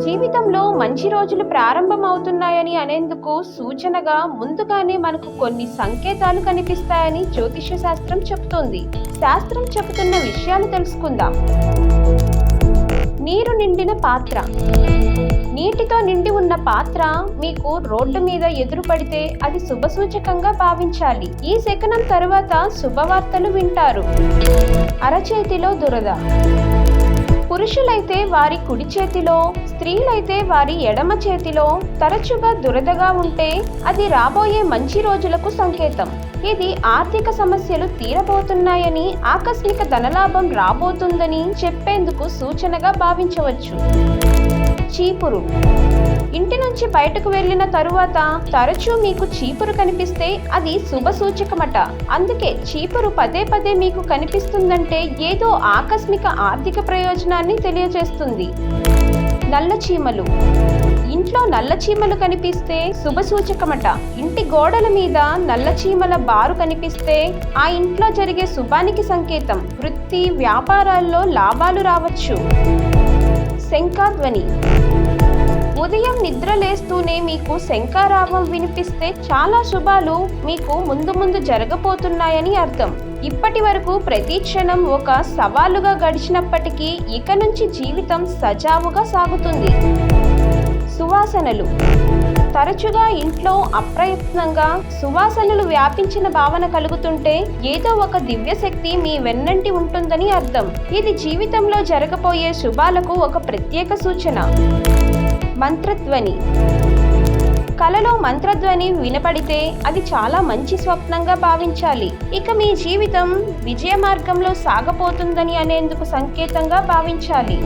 జీవితంలో మంచి రోజులు ప్రారంభమవుతున్నాయని అనేందుకు సూచనగా ముందుగానే మనకు కొన్ని సంకేతాలు కనిపిస్తాయని జ్యోతిష్య శాస్త్రం చెబుతోంది. శాస్త్రం చెబుతున్న విషయాలు తెలుసుకుందాం. నీరు నిండిన పాత్ర. నీటితో నిండి ఉన్న పాత్ర మీకు రోడ్డు మీద ఎదురుపడితే అది శుభసూచకంగా భావించాలి. ఈ శకనం తరువాత శుభవార్తలు వింటారు. అరచేతిలో దురద. పురుషులైతే వారి కుడి చేతిలో స్త్రీలైతే వారి ఎడమ చేతిలో తరచుగా దురదగా ఉంటే అది రాబోయే మంచి రోజులకు సంకేతం. ఇది ఆర్థిక సమస్యలు తీరబోతున్నాయని ఆకస్మిక ధనలాభం రాబోతుందని చెప్పేందుకు సూచనగా భావించవచ్చు. చీపురు. ఇంటి నుంచి బయటకు వెళ్ళిన తరువాత తరచూ మీకు చీపురు కనిపిస్తే అది శుభ సూచకమట. అందుకే చీపురు పదే పదే మీకు కనిపిస్తుందంటే ఏదో ఆకస్మిక ఆర్థిక ప్రయోజనాన్ని తెలియజేస్తుంది. నల్ల చీమలు. ఇంట్లో నల్ల చీమలు కనిపిస్తే శుభ సూచకమట. ఇంటి గోడల మీద నల్ల చీమల బారు కనిపిస్తే ఆ ఇంట్లో జరిగే శుభానికి సంకేతం. వృత్తి వ్యాపారాల్లో లాభాలు రావచ్చు. శంఖాధ్వని ఉదయం నిద్ర లేస్తూనే మీకు శంఖారావం వినిపిస్తే చాలా శుభాలు మీకు ముందు ముందు జరగబోతున్నాయని అర్థం. ఇప్పటి వరకు ప్రతి క్షణం ఒక సవాలుగా గడిచినప్పటికీ ఇక నుంచి జీవితం సజావుగా సాగుతుంది. సువాసనలు. తరచుగా ఇంట్లో అప్రయత్నంగా సువాసనలు వ్యాపించిన భావన కలుగుతుంటే ఏదో ఒక దివ్యశక్తి మీ వెన్నంటి ఉంటుందని అర్థం. ఇది జీవితంలో జరగబోయే శుభాలకు ఒక ప్రత్యేక సూచన. మంత్రధ్వని. కలలో మంత్రధ్వని వినపడితే అది చాలా మంచి స్వప్నంగా భావించాలి. ఇక మీ జీవితం విజయ మార్గంలో సాగపోతుందని అనేందుకు సంకేతంగా భావించాలి.